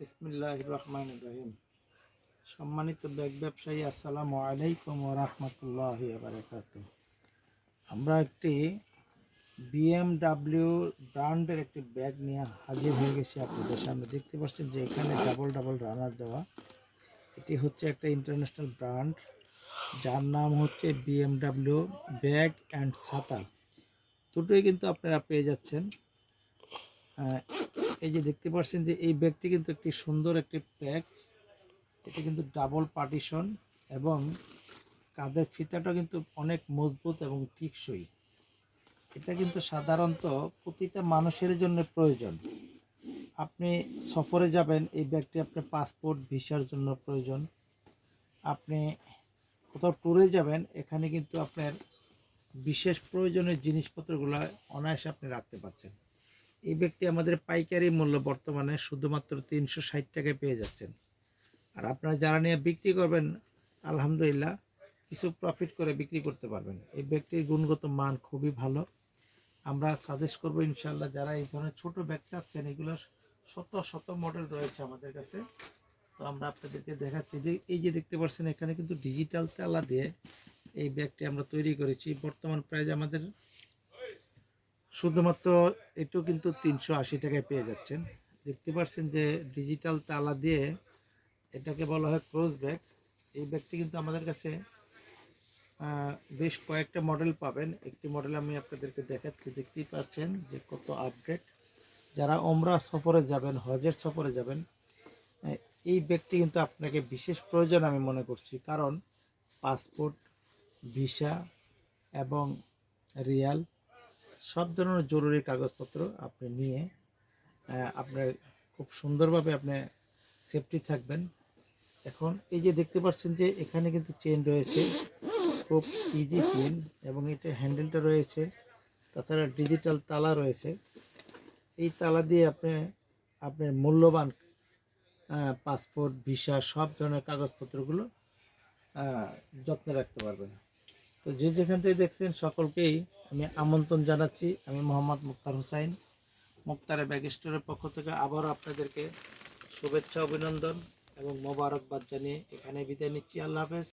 বিসমিল্লাহ রহমান রহিম। সম্মানিত ব্যাগ ব্যবসায়ী, আসসালামু আলাইকুম রহমতুল্লাহ বারকাত আমরা একটি বিএমডাব্লিউ ব্র্যান্ডের একটি ব্যাগ নিয়ে হাজির হয়ে গেছি আপনাদের সামনে। দেখতে পাচ্ছেন যে এখানে ডাবল ডাবল রানার দেওয়া। এটি হচ্ছে একটা ইন্টারন্যাশনাল ব্র্যান্ড, যার নাম হচ্ছে বিএমডাব্লিউ ব্যাগ অ্যান্ড ছাতা। দুটোই কিন্তু আপনারা পেয়ে যাচ্ছেন। এই যে দেখতে পাচ্ছেন যে এই ব্যাগটি কিন্তু একটি সুন্দর একটি ব্যাগ। এটা কিন্তু ডাবল পার্টিশন এবং কাঁধের ফিতাটা কিন্তু অনেক মজবুত এবং টিকসই। এটা কিন্তু সাধারণত প্রতিটা মানুষের জন্য প্রয়োজন। আপনি সফরে যাবেন, এই ব্যাগটি আপনার পাসপোর্ট ভিসার জন্য প্রয়োজন। আপনি কোথাও ট্যুরে যাবেন, এখানে কিন্তু আপনার বিশেষ প্রয়োজনীয় জিনিসপত্রগুলো অনায়াসে আপনি রাখতে পারছেন। এই ব্যাগটি আমাদের পাইকারি মূল্য বর্তমানে শুধুমাত্র তিনশো ষাট টাকায় পেয়ে যাচ্ছেন। আর আপনারা যারা নিয়ে বিক্রি করবেন, আলহামদুলিল্লাহ, কিছু প্রফিট করে বিক্রি করতে পারবেন। এই ব্যাগটির গুণগত মান খুবই ভালো। আমরা সাজেস্ট করব ইনশাল্লাহ যারা এই ধরনের ছোট ব্যাগ চাচ্ছেন, এগুলো শত শত মডেল রয়েছে আমাদের কাছে। তো আমরা আপনাদেরকে দেখাচ্ছি যে, এই যে দেখতে পাচ্ছেন, এখানে কিন্তু ডিজিটাল তালা দিয়ে এই ব্যাগটি আমরা তৈরি করেছি। বর্তমান প্রাইস আমাদের শুধুমাত্র এটাও কিন্তু তিনশো আশি টাকায় পেয়ে যাচ্ছেন। দেখতে পাচ্ছেন যে ডিজিটাল তালা দিয়ে এটাকে বলা হয় ক্রোজ ব্যাগ। এই ব্যাগটি কিন্তু আমাদের কাছে বেশ কয়েকটা মডেল পাবেন। একটি মডেল আমি আপনাদেরকে দেখাচ্ছি। দেখতেই পাচ্ছেন যে কত আপডেট। যারা ওমরা সফরে যাবেন, হজের সফরে যাবেন এই ব্যাগটি কিন্তু আপনাকে বিশেষ প্রয়োজন আমি মনে করছি। কারণ পাসপোর্ট, ভিসা এবং রিয়াল সব ধরনের জরুরি কাগজপত্র আপনি নিয়ে আপনার খুব সুন্দরভাবে আপনি সেফটি থাকবেন। এখন এই যে দেখতে পাচ্ছেন যে এখানে কিন্তু চেন রয়েছে, খুব ইজি চেন এবং এটা হ্যান্ডেলটা রয়েছে, তাছাড়া ডিজিটাল তালা রয়েছে। এই তালা দিয়ে আপনি, আপনার মূল্যবান পাসপোর্ট ভিসা সব ধরনের কাগজপত্রগুলো যত্নে রাখতে পারবেন। তো যে যেখান থেকে দেখছেন সকলকেই আমি আমন্ত্রণ জানাচ্ছি। আমি মোহাম্মদ মুক্তার হুসাইন, মুক্তারে ব্যাগ স্টোরের পক্ষ থেকে আবারও আপনাদেরকে শুভেচ্ছা, অভিনন্দন এবং মোবারকবাদ জানিয়ে এখানে বিদায় নিচ্ছি। আল্লাহ হাফেজ।